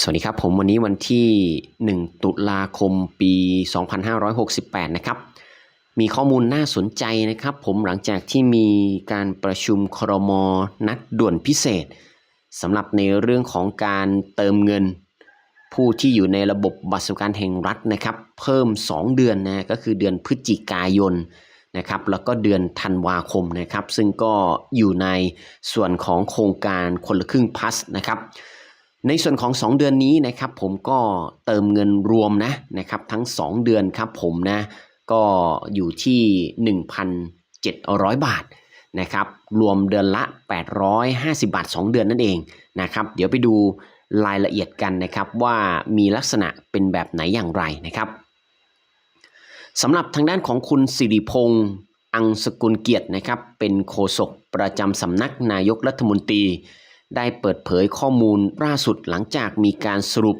สวัสดีครับผมวันนี้วันที่ 1 ตุลาคมปี 2568 นะครับ มีข้อมูลน่าสนใจนะครับ ผมหลังจากที่มีการประชุมครมนัดด่วนพิเศษสำหรับในเรื่องของการเติมเงิน ผู้ที่อยู่ในระบบบัตรสวัสดิการแห่งรัฐนะครับ เพิ่ม 2 เดือนนะก็คือเดือนพฤศจิกายนนะครับแล้วก็เดือนธันวาคมนะครับ ซึ่งก็อยู่ในส่วนของโครงการคนละครึ่งพัสนะครับ ในส่วนของ 2 เดือนนี้นะครับผมก็เติมเงินรวมนะนะครับทั้ง 2 เดือนครับผมนะก็อยู่ที่ 1,700 บาทนะครับรวมเดือนละ 850 บาท 2 เดือนนั่นเองนะครับเดี๋ยวไปดูรายละเอียดกันนะครับว่ามีลักษณะเป็นแบบไหนอย่างไรนะครับสำหรับทางด้านของคุณสิริพงษ์อังสกุลเกียรตินะครับเป็นโฆษกประจำสำนักนายกรัฐมนตรี ได้เปิดเผยข้อมูลล่าสุดหลังจากมีการสรุป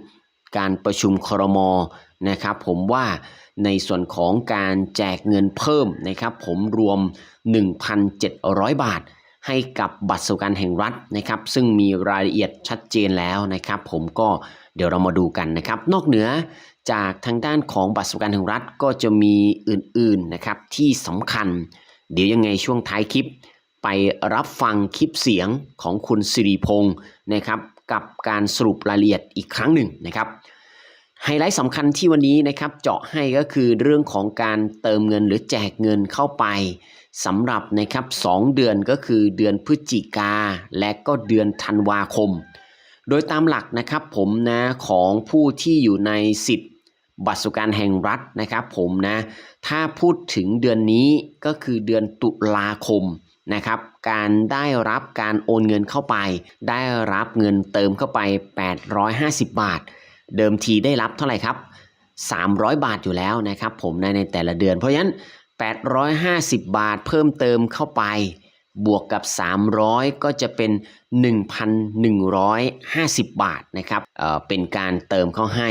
การประชุมครมนะครับ ผมว่าในส่วนของการแจกเงินเพิ่มนะครับ ผมรวม 1,700 บาท ให้กับบัตรสวัสดิการแห่งรัฐนะครับ ซึ่งมีรายละเอียดชัดเจนแล้วนะครับ ผมก็เดี๋ยวเรามาดูกันนะครับ นอกเหนือจากทางด้านของบัตรสวัสดิการแห่งรัฐก็จะมีอื่นๆนะครับที่สำคัญ เดี๋ยวยังไงช่วงท้ายคลิป ไปรับฟังคลิปเสียงของคุณสิริพงศ์นะครับ กับการสรุปรายละเอียดอีกครั้งหนึ่งนะครับไฮไลท์สำคัญที่วันนี้นะครับเจาะให้ก็คือเรื่องของการเติมเงินหรือแจกเงินเข้าไปสำหรับนะครับ 2 เดือนก็คือเดือนพฤศจิกาและก็เดือนธันวาคม โดยตามหลักนะครับผมนะของผู้ที่อยู่ในสิทธิ์บัตรสวัสดิการแห่งรัฐนะครับผมนะถ้าพูดถึงเดือนนี้ก็คือเดือนตุลาคม นะครับ การได้รับการโอนเงินเข้าไป ได้รับเงินเติมเข้าไป 850 บาท เดิมทีได้รับเท่าไหร่ครับ 300 บาทอยู่แล้วนะครับ ผมในในแต่ละเดือน เพราะฉะนั้น 850 บาทเพิ่มเติมเข้าไป บวกกับ 300 ก็จะเป็น 1,150 บาทนะครับเเป็นการเติมเข้าให้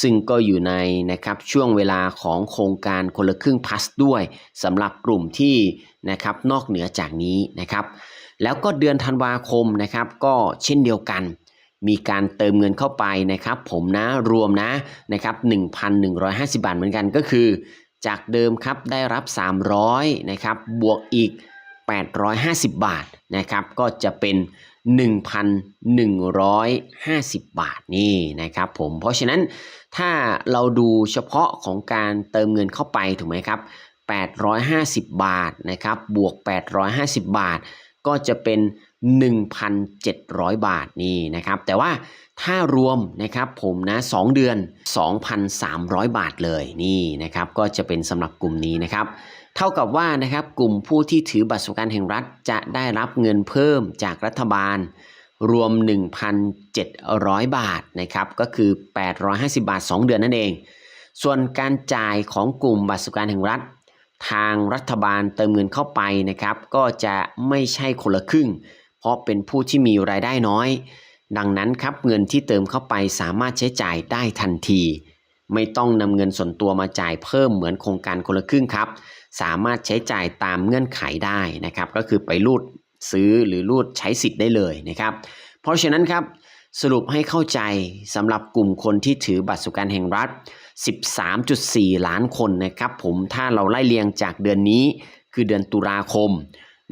ซึ่งก็อยู่ในนะครับช่วงเวลาของโครงการคนละครึ่งพัสด้วยสำหรับกลุ่มที่นะครับนอกเหนือจากนี้นะครับ แล้วก็เดือนธันวาคมนะครับก็เช่นเดียวกัน มีการเติมเงินเข้าไปนะครับ ผมนะรวมนะนะครับ1,150 บาทเหมือนกันก็คือ จากเดิมครับได้รับ 300นะครับบวกอีก 850 บาทนะครับก็จะเป็น 1,150 บาทนี่นะครับผมเพราะฉะนั้นถ้าเราดูเฉพาะของการเติมเงินเข้าไปถูกไหมครับ 850 บาทนะครับบวก 850 บาท ก็จะเป็น 1,700 บาทนี่นะครับแต่ว่าถ้ารวมนะครับผมนะ 2 เดือน 2,300 บาทเลยนี่นะครับก็จะเป็นสำหรับกลุ่มนี้นะครับ เท่ากับว่านะครับกลุ่มผู้ที่ถือบัตรสวัสดิการแห่งรัฐจะได้รับเงินเพิ่มจากรัฐบาล รวม 1,700 บาทนะครับก็คือ 850 บาท 2 เดือนนั่นเอง ส่วนการจ่ายของกลุ่มบัตรสวัสดิการแห่งรัฐ ทางรัฐบาลเติมเงินเข้าไปนะครับก็จะไม่ใช่คนละครึ่ง เพราะเป็นผู้ที่มีรายได้น้อย ดังนั้นครับเงินที่เติมเข้าไปสามารถใช้จ่ายได้ทันที ไม่ต้องนำเงินส่วนตัวมาจ่ายเพิ่มเหมือนโครงการคนละครึ่งครับ สามารถใช้จ่ายตามเงื่อนไขได้นะครับ ก็คือไปรูดซื้อหรือรูดใช้สิทธิ์ได้เลยนะครับ เพราะฉะนั้นครับสรุปให้เข้าใจสำหรับกลุ่มคนที่ถือบัตรสวัสดิการแห่งรัฐ 13.4 ล้านคนนะครับผมถ้าเราไล่เรียงจากเดือนนี้คือเดือนตุลาคม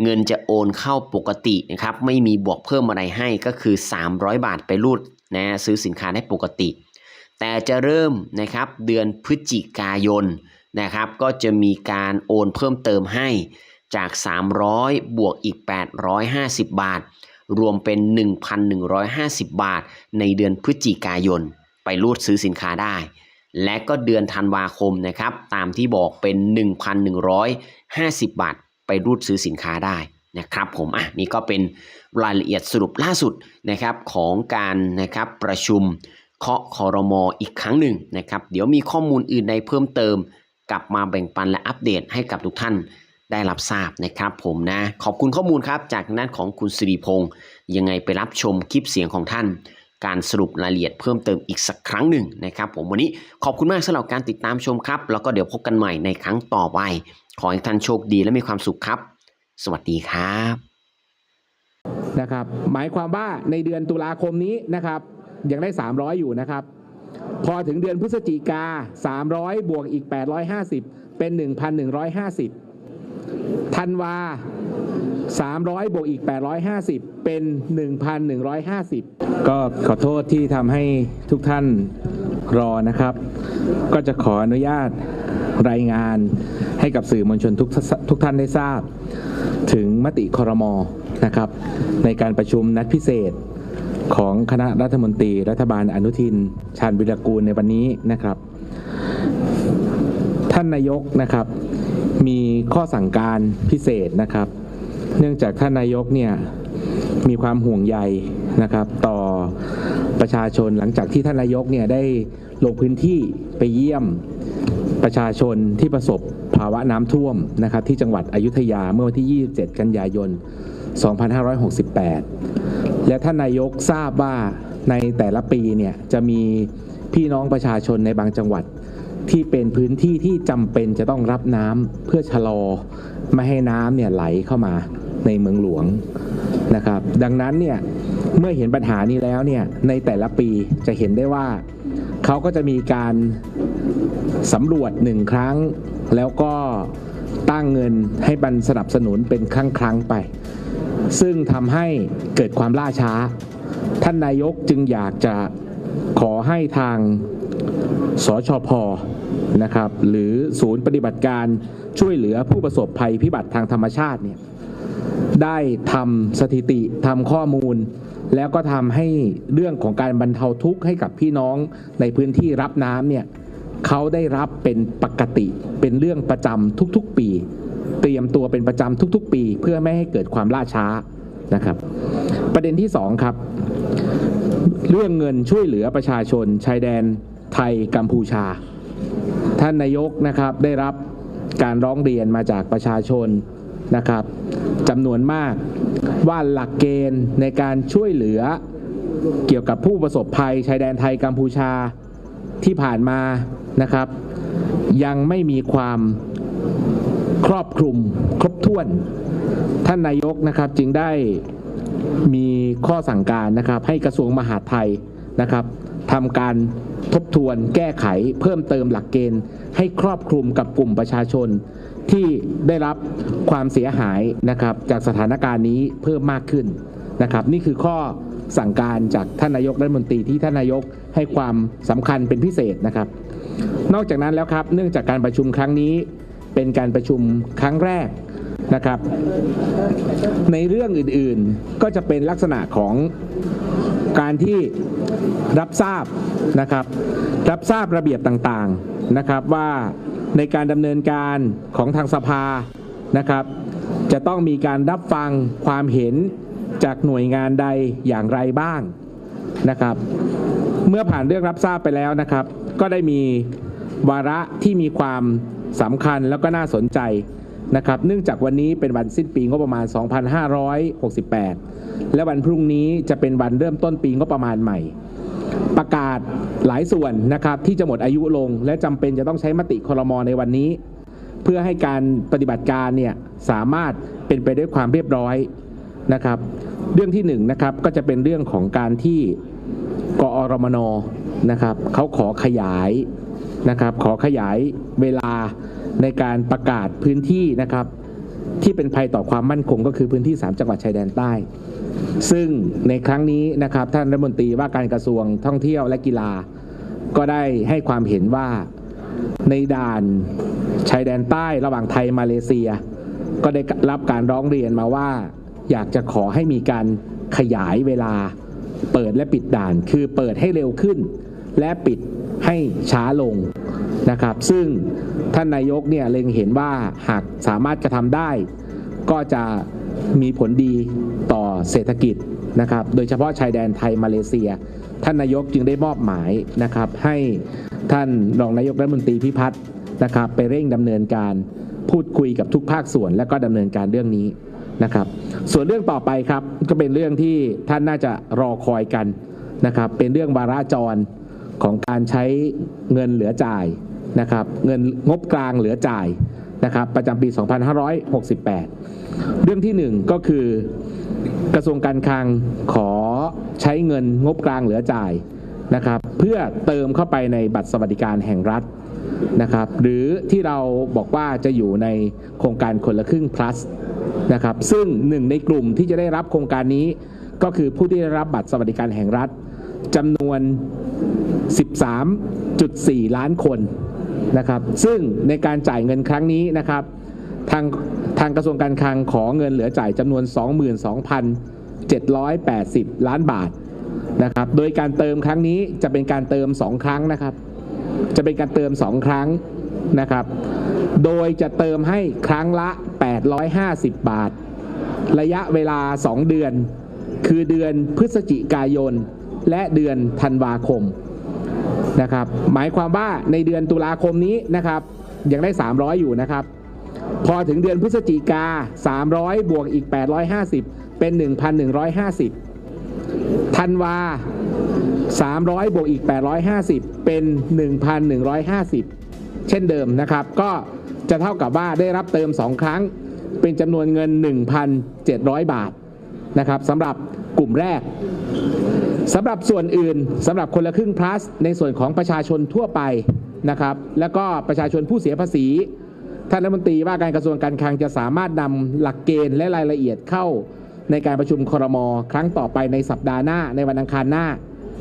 เงินจะโอนเข้าปกตินะครับไม่มีบวกเพิ่มอะไรให้ก็คือ 300 บาทไปรูดนะซื้อสินค้าได้ปกติ แต่จะเริ่มนะครับเดือนพฤศจิกายนนะครับ ก็จะมีการโอนเพิ่มเติมให้จาก 300 บวกอีก 850 บาท รวมเป็น 1,150 บาท ในเดือนพฤศจิกายน ไปรูดซื้อสินค้าได้ และก็เดือนธันวาคมนะครับ ตามที่บอกเป็น 1,150 บาท ไปรูดซื้อสินค้าได้นะครับผมอะนี่ก็เป็นรายละเอียดสรุปล่าสุดนะครับของการนะครับประชุม เคาะคอรมออีกครั้งหนึ่งนะครับ เดี๋ยวมีข้อมูลอื่นใดเพิ่มเติม กลับมาแบ่งปันและอัปเดตให้กับทุกท่านได้รับทราบนะครับผมนะ ขอบคุณข้อมูลครับจากด้านของคุณสิริพงศ์ยังไงไปรับชมคลิปเสียงของท่าน การสรุปรายละเอียดเพิ่มเติมอีกสักครั้งหนึ่งนะครับ ผมวันนี้ขอบคุณมากสำหรับการติดตามชมครับ แล้วก็เดี๋ยวพบกันใหม่ในครั้งต่อไป ขอให้ท่านโชคดีและมีความสุขครับ สวัสดีครับนะครับ หมายความว่าในเดือนตุลาคมนี้นะครับ ยังได้ 300 อยู่นะครับ พอถึงเดือนพฤศจิกา 300 บวกอีก 850 เป็น 1,150ธันวา 300 บวกอีก 850 เป็น 1,150 ก็ขอโทษที่ทำให้ทุกท่านรอนะครับ ก็จะขออนุญาตรายงานให้กับสื่อมวลชนทุกทุกท่านได้ทราบ ถึงมติคอรมอนะครับ ในการประชุมนัดพิเศษ ของคณะรัฐมนตรีรัฐบาลอนุทิน ชาญวิรกูลในวันนี้นะครับ ท่านนายกนะครับ มีข้อสั่งการพิเศษนะครับ เนื่องจากท่านนายกเนี่ยมีความห่วงใยนะครับ ต่อประชาชนหลังจากที่ท่านนายกเนี่ยได้ลงพื้นที่ไปเยี่ยมประชาชนที่ประสบภาวะน้ำท่วมนะครับ ที่จังหวัดอยุธยาเมื่อวันที่ 27 กันยายน 2568 และท่านนายกทราบว่าในแต่ละปีเนี่ยจะมีพี่น้องประชาชนในบางจังหวัด ที่เป็นพื้นที่ที่จำเป็นจะต้องรับน้ำเพื่อชะลอไม่ให้น้ำเนี่ยไหลเข้ามาในเมืองหลวงนะครับ ดังนั้นเนี่ยเมื่อเห็นปัญหานี้แล้วเนี่ยในแต่ละปีจะเห็นได้ว่าเขาก็จะมีการสำรวจหนึ่งครั้งแล้วก็ ตั้งเงินให้บันสนับสนุนเป็นครั้งครั้งไป ซึ่งทำให้เกิดความล่าช้า ท่านนายกจึงอยากจะขอให้ทางสชพนะครับหรือศูนย์ปฏิบัติการช่วยเหลือผู้ประสบภัยพิบัติทางธรรมชาติเนี่ยได้ทำสถิติทำข้อมูล แล้วก็ทำให้เรื่องของการบรรเทาทุกข์ให้กับพี่น้องในพื้นที่รับน้ำเนี่ย เขาได้รับเป็นปกติเป็นเรื่องประจำทุกๆปี เตรียมตัวเป็นประจำทุกๆ ปี เพื่อไม่ให้เกิดความล่าช้านะครับ ประเด็นที่สองครับ เรื่องเงินช่วยเหลือประชาชน ชายแดนไทยกัมพูชา ท่านนายกนะครับได้รับการร้องเรียนมาจากประชาชนนะครับจำนวนมากว่าหลักเกณฑ์ในการช่วยเหลือเกี่ยวกับผู้ประสบภัยชายแดนไทยกัมพูชาที่ผ่านมา นะครับ ยังไม่มีความครอบคลุมครบถ้วน ท่านนายกนะครับจึงได้มีข้อสั่งการนะครับ ให้กระทรวงมหาดไทยนะครับทำการทบทวนแก้ไขเพิ่มเติมหลักเกณฑ์ ให้ครอบคลุมกับกลุ่มประชาชน ที่ได้รับความเสียหายนะครับจากสถานการณ์นี้เพิ่มมากขึ้นนะครับ นี่คือข้อสั่งการจากท่านนายกรัฐมนตรีที่ท่านนายกให้ความสำคัญเป็นพิเศษนะครับ นอกจากนั้นแล้วครับ เนื่องจากการประชุมครั้งนี้เป็นการประชุมครั้งแรกนะครับ ในเรื่องอื่นๆก็จะเป็นลักษณะของการที่รับทราบนะครับ รับทราบระเบียบต่างๆนะครับว่าในการดำเนินการของทางสภานะครับ จะต้องมีการรับฟังความเห็นจากหน่วยงานใดอย่างไรบ้างนะครับ เมื่อผ่านเรื่องรับทราบไปแล้วนะครับ ก็ได้มีวาระที่มีความสำคัญแล้วก็น่าสนใจนะครับ เนื่องจากวันนี้เป็นวันสิ้นปีงบประมาณ 2568 และวันพรุ่งนี้จะเป็นวันเริ่มต้นปีงบประมาณใหม่ ประกาศหลายส่วนนะครับที่จะหมดอายุลง และจำเป็นจะต้องใช้มติคอรมอในวันนี้ เพื่อให้การปฏิบัติการเนี่ยสามารถเป็นไปด้วยความเรียบร้อยนะครับ เรื่องที่หนึ่งนะครับก็จะเป็นเรื่องของการที่ อรมนนะครับเขาขอขยายนะครับขอขยายเวลาในการประกาศพื้นที่นะครับที่เป็นภัยต่อความมั่นคงก็คือพื้นที่ 3 จังหวัดชายแดนใต้ ซึ่งในครั้งนี้นะครับท่านรัฐมนตรีว่าการกระทรวงท่องเที่ยวและกีฬา ก็ได้ให้ความเห็นว่าในด่านชายแดนใต้ระหว่างไทยมาเลเซีย ก็ได้รับการร้องเรียนมาว่า อยากจะขอให้มีการขยายเวลา เปิดและปิดด่าน คือเปิดให้เร็วขึ้น และปิดให้ช้าลงนะครับ ซึ่งท่านนายกเนี่ยเล็งเห็นว่าหากสามารถกระทำได้ ก็จะมีผลดีต่อเศรษฐกิจนะครับ โดยเฉพาะชายแดนไทยมาเลเซีย ท่านนายกจึงได้มอบหมายนะครับ ให้ท่านรองนายกรัฐมนตรีพิพัฒน์นะครับ ไปเร่งดำเนินการพูดคุยกับทุกภาคส่วน และก็ดำเนินการเรื่องนี้ นะครับ ส่วนเรื่องต่อไปครับก็เป็นเรื่องที่ท่านน่าจะรอคอยกันนะครับ เป็นเรื่องวาระจรของการใช้เงินเหลือจ่ายนะครับ เงินงบกลางเหลือจ่ายนะครับ ประจำปี 2568 เรื่องที่หนึ่งก็คือกระทรวงการคลังขอใช้เงินงบกลางเหลือจ่ายนะครับ เพื่อเติมเข้าไปในบัตรสวัสดิการแห่งรัฐ นะครับ หรือที่เราบอกว่าจะอยู่ในโครงการคนละครึ่ง plus นะครับ ซึ่งหนึ่งในกลุ่มที่จะได้รับโครงการนี้ ก็คือผู้ที่ได้รับบัตรสวัสดิการแห่งรัฐจำนวน 13.4 ล้านคนนะครับ ซึ่งในการจ่ายเงินครั้งนี้นะครับ ทางทางกระทรวงการคลังขอเงินเหลือจ่ายจำนวน 22,780 ล้านบาทนะครับ โดยการเติมครั้งนี้จะเป็นการเติม 2 ครั้งนะครับ จะเป็นการเติม 2 ครั้งนะครับ โดยจะเติมให้ครั้งละ 850 บาท ระยะเวลา 2 เดือน คือเดือนพฤศจิกายน และเดือนธันวาคมนะครับ หมายความว่าในเดือนตุลาคมนี้นะครับ ยังได้ 300 อยู่นะครับ พอถึงเดือนพฤศจิกา 300 บวกอีก 850 เป็น 1,150 ธันวา 300 บวกอีก 850 เป็น 1,150 เช่นเดิมนะครับ ก็จะเท่ากับว่าได้รับเติม 2 ครั้ง เป็นจำนวนเงิน 1,700 บาทนะครับสำหรับกลุ่มแรกสำหรับส่วนอื่นสำหรับคนละครึ่ง plus ในส่วนของประชาชนทั่วไปนะครับ แล้วก็ประชาชนผู้เสียภาษี ท่านรัฐมนตรีว่าการกระทรวงการคลังจะสามารถนำหลักเกณฑ์และรายละเอียดเข้าในการประชุมครม ครั้งต่อไปในสัปดาห์หน้าในวันอังคารหน้า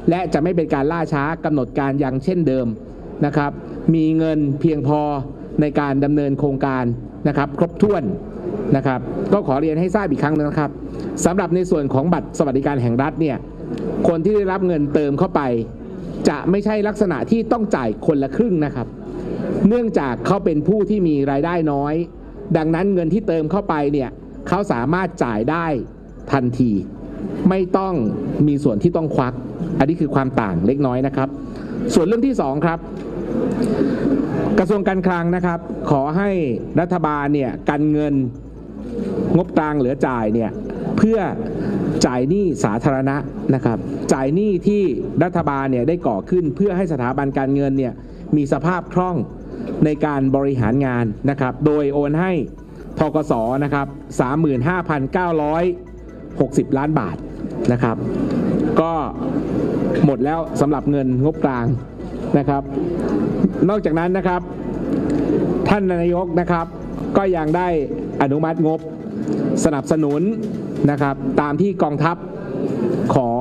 และจะไม่เป็นการล่าช้ากำหนดการอย่างเช่นเดิมนะครับ มีเงินเพียงพอในการดำเนินโครงการนะครับ ครบถ้วนนะครับ ก็ขอเรียนให้ทราบอีกครั้งนึงนะครับสำหรับในส่วนของบัตรสวัสดิการแห่งรัฐเนี่ยคนที่ได้รับเงินเติมเข้าไป จะไม่ใช่ลักษณะที่ต้องจ่ายคนละครึ่งนะครับ เนื่องจากเขาเป็นผู้ที่มีรายได้น้อย ดังนั้นเงินที่เติมเข้าไปเนี่ยเขาสามารถจ่ายได้ทันที ไม่ต้องมีส่วนที่ต้องควัก อันนี้คือความต่างเล็กน้อยนะครับ ส่วนเรื่องที่สองครับ กระทรวงการคลังนะครับ ขอให้รัฐบาลเนี่ยกันเงินงบกลางเหลือจ่ายเนี่ยเพื่อจ่ายหนี้สาธารณะนะครับ จ่ายหนี้ที่รัฐบาลเนี่ยได้ก่อขึ้นเพื่อให้สถาบันการเงินเนี่ยมีสภาพคล่องในการบริหารงานนะครับ โดยโอนให้ทกสนะครับ 60 ล้านบาทนะครับ ก็หมดแล้วสำหรับเงินงบกลางนะครับ นอกจากนั้นนะครับ ท่านนายกนะครับ ก็ยังได้อนุมัติงบสนับสนุนนะครับ ตามที่กองทัพขอ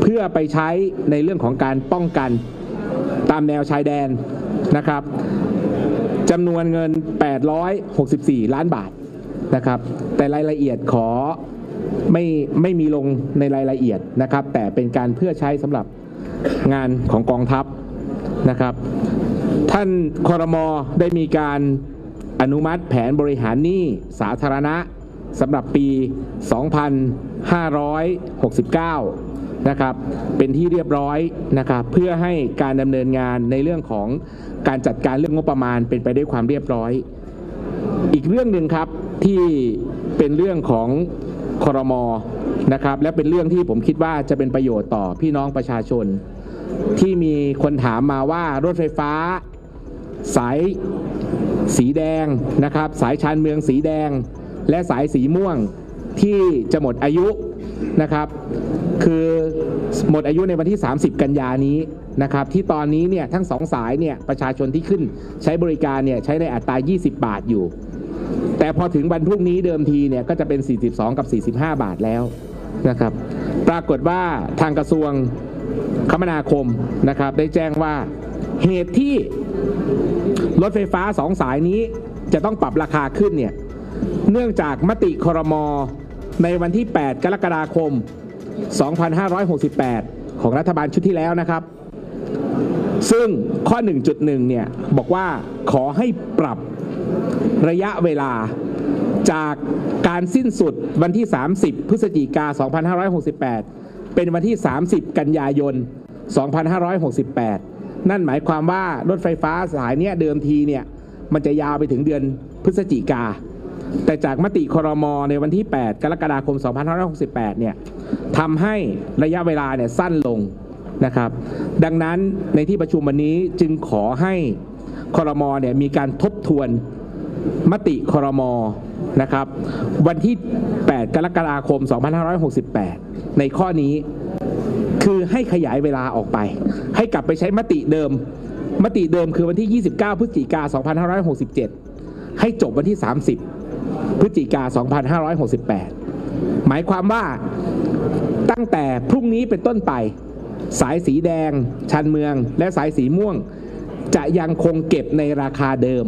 เพื่อไปใช้ในเรื่องของการป้องกันตามแนวชายแดนนะครับจำนวนเงิน 864 ล้านบาทนะครับ แต่รายละเอียดขอ ไม่ไม่มีลงในรายละเอียดนะครับ แต่เป็นการเพื่อใช้สำหรับงานของกองทัพนะครับ ท่านคอรมอได้มีการอนุมัติแผนบริหารหนี้สาธารณะสำหรับปี 2569 นะครับ เป็นที่เรียบร้อยนะครับ เพื่อให้การดำเนินงานในเรื่องของการจัดการเรื่องงบประมาณเป็นไปด้วยความเรียบร้อย อีกเรื่องหนึ่งครับที่เป็นเรื่องของ คอรมอนะครับ และเป็นเรื่องที่ผมคิดว่าจะเป็นประโยชน์ต่อพี่น้องประชาชน ที่มีคนถามมาว่ารถไฟฟ้า สายสีแดงนะครับ สายชานเมืองสีแดง และสายสีม่วงที่จะหมดอายุนะครับ คือหมดอายุในวันที่ 30 กันยานี้นะครับ ที่ตอนนี้เนี่ยทั้งสองสายเนี่ยประชาชนที่ขึ้นใช้บริการเนี่ยใช้ในอัตรา 20 บาทอยู่ แต่พอถึงวันพรุ่งนี้เดิมทีเนี่ยก็จะเป็น 42 กับ 45 บาทแล้วนะครับ ปรากฏว่าทางกระทรวงคมนาคมนะครับ ได้แจ้งว่าเหตุที่รถไฟฟ้าสองสายนี้จะต้องปรับราคาขึ้นเนี่ยเนื่องจากมติครมในวันที่ 8 กรกฎาคม 2568 ของรัฐบาลชุดที่แล้วนะครับ ซึ่งข้อ 1.1 เนี่ยบอกว่าขอให้ปรับ ระยะเวลาจากการสิ้นสุดวันที่ 30 พฤศจิกา 2568 เป็นวันที่ 30 กันยายน 2568 นั่นหมายความว่ารถไฟฟ้าสายเนี้ยเดิมทีเนี่ยมันจะยาวไปถึงเดือนพฤศจิกา แต่จากมติครมในวันที่ 8 กรกฎาคม 2568 เนี่ยทำให้ระยะเวลาเนี่ยสั้นลงนะครับ ดังนั้นในที่ประชุมวันนี้จึงขอให้ครมเนี่ยมีการทบทวน มติครมนะครับ วันที่ 8 กรกฎาคม 2568 ในข้อนี้คือให้ขยายเวลาออกไป ให้กลับไปใช้มติเดิม มติเดิมคือวันที่ 29 พฤศจิกา 2567 ให้จบวันที่ 30 พฤศจิกา 2568 หมายความว่าตั้งแต่พรุ่งนี้เป็นต้นไป สายสีแดง ชันเมือง และสายสีม่วง จะยังคงเก็บในราคาเดิม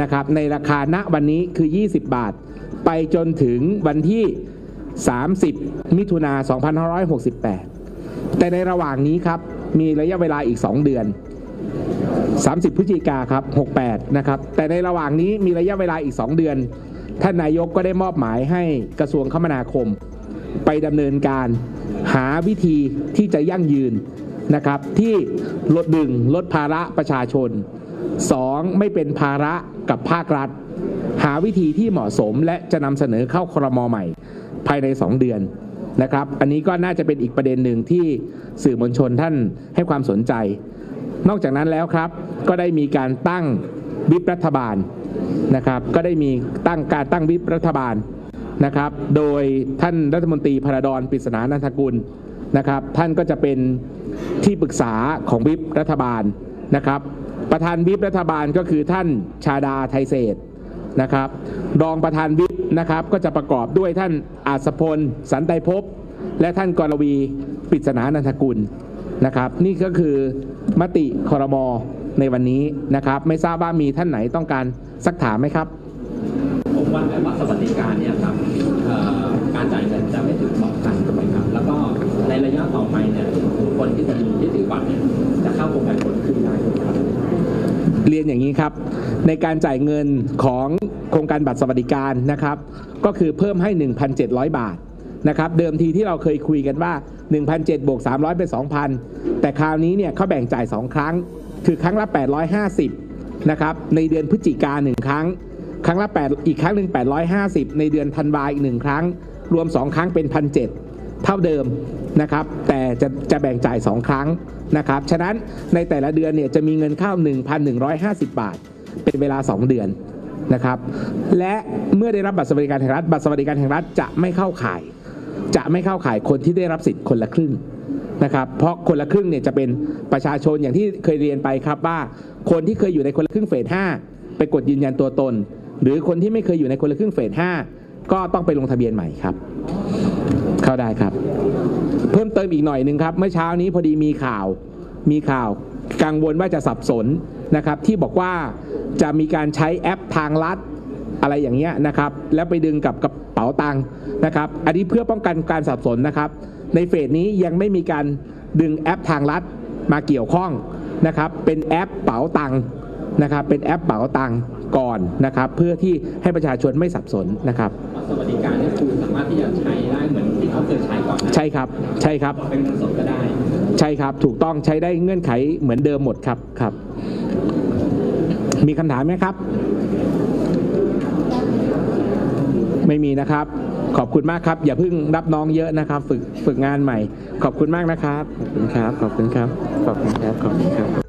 นะครับในราคาณวันนี้คือ 20 บาท ไปจนถึงวันที่ 30 มิถุนา2568 แต่ในระหว่างนี้ครับ มีระยะเวลาอีก 2 เดือน 30 พฤศจิกาครับ68 นะครับ แต่ในระหว่างนี้มีระยะเวลาอีก 2 เดือน ท่านนายกก็ได้มอบหมายให้กระทรวงคมนาคม ไปดำเนินการหาวิธีที่จะยั่งยืนนะครับที่ลดดึงลดภาระประชาชน 2. ไม่เป็นภาระกับภาครัฐ หาวิธีที่เหมาะสมและจะนำเสนอเข้าครมใหม่ ภายใน 2 เดือนนะครับ อันนี้ก็น่าจะเป็นอีกประเด็นหนึ่งที่สื่อมวลชนท่านให้ความสนใจ นอกจากนั้นแล้วครับ ก็ได้มีการตั้งวิปรัฐบาลนะครับ ก็ได้มีตั้งการตั้งวิปรัฐบาลนะครับ โดยท่านรัฐมนตรีพระดอนปริศนานันทกุลนะครับ ท่านก็จะเป็นที่ปรึกษาของวิปรัฐบาลนะครับ ประธานวิปรัฐบาลก็คือท่านชาดาไทยเศรษฐ์นะครับ รองประธานวิปนะครับก็จะประกอบด้วยท่านอาสพล สันไตภพและท่านกรวีปริศนานันทกุลนะครับ นี่ก็คือมติคอรมอในวันนี้นะครับ ไม่ทราบว่ามีท่านไหนต้องการสักถามไหมครับผมว่าในบัตรสวัสดิการเนี่ยครับการจ่ายเงินจะไม่ถึงสองพันถูกไหมครับ แล้วก็ในระยะต่อไปเนี่ยคนที่ถือที่ถือบัตรเนี่ยจะเข้าโครงการคนละครึ่งได้ถูกไหมครับ เรียนอย่างนี้ครับ ในการจ่ายเงินของโครงการบัตรสวัสดิการนะครับ ก็คือเพิ่มให้ 1,700 บาทนะครับเดิมทีที่เราเคยคุยกันว่า 1,700บวก300 เป็น 2,000 แต่คราวนี้เนี่ยเขาแบ่งจ่าย 2 ครั้ง คือครั้งละ 850นะครับในเดือนพฤศจิกาหนึ่งครั้ง ครั้งละ 8 อีกครั้งหนึ่ง850 ในเดือนธันวาอีกหนึ่งครั้ง รวม 2 ครั้งเป็น 1,700 เท่าเดิมนะครับ แต่จะจะแบ่งจ่าย 2 ครั้งนะครับ ฉะนั้นในแต่ละเดือนเนี่ยจะมีเงินเข้า 1,150 บาท เป็นเวลา 2 เดือนนะครับ และเมื่อได้รับบัตรสวัสดิการแห่งรัฐ บัตรสวัสดิการแห่งรัฐจะไม่เข้าข่าย จะไม่เข้าข่ายคนที่ได้รับสิทธิ์คนละครึ่งนะครับ เพราะคนละครึ่งเนี่ยจะเป็นประชาชนอย่างที่เคยเรียนไปครับว่า คนที่เคยอยู่ในคนละครึ่งเฟส5ไปกดยืนยันตัวตน หรือคนที่ไม่เคยอยู่ในคนละครึ่งเฟส5ก็ต้องไปลงทะเบียนใหม่ครับ เข้าได้ครับ เพิ่มเติมอีกหน่อยหนึ่งครับ เมื่อเช้านี้พอดีมีข่าวมีข่าวกังวลว่าจะสับสนนะครับ ที่บอกว่าจะมีการใช้แอปทางลัดอะไรอย่างเงี้ยนะครับ แล้วไปดึงกับกระเป๋าตังค์นะครับ อันนี้เพื่อป้องกันการสับสนนะครับ ในเฟสนี้ยังไม่มีการดึงแอปทางลัดมาเกี่ยวข้องนะครับ เป็นแอปเป๋าตังค์นะครับ เป็นแอปเป๋าตังค์ ก่อนนะครับ เพื่อที่ให้ประชาชนไม่สับสนนะครับบัตรสวัสดิการเนี่ยคือสามารถที่จะใช้ได้เหมือนที่เขาเคยใช้ก่อนนะใช่ครับใช่ครับเป็นเงินสดก็ได้ ใช่ครับถูกต้องใช้ได้เงื่อนไขเหมือนเดิมหมดครับครับ มีคำถามไหมครับ ไม่มีนะครับ ขอบคุณมากครับ อย่าเพิ่งรับน้องเยอะนะครับ ฝึกฝึกงานใหม่ ขอบคุณมากนะครับ ขอบคุณครับ ขอบคุณครับ ขอบคุณครับขอบคุณครับ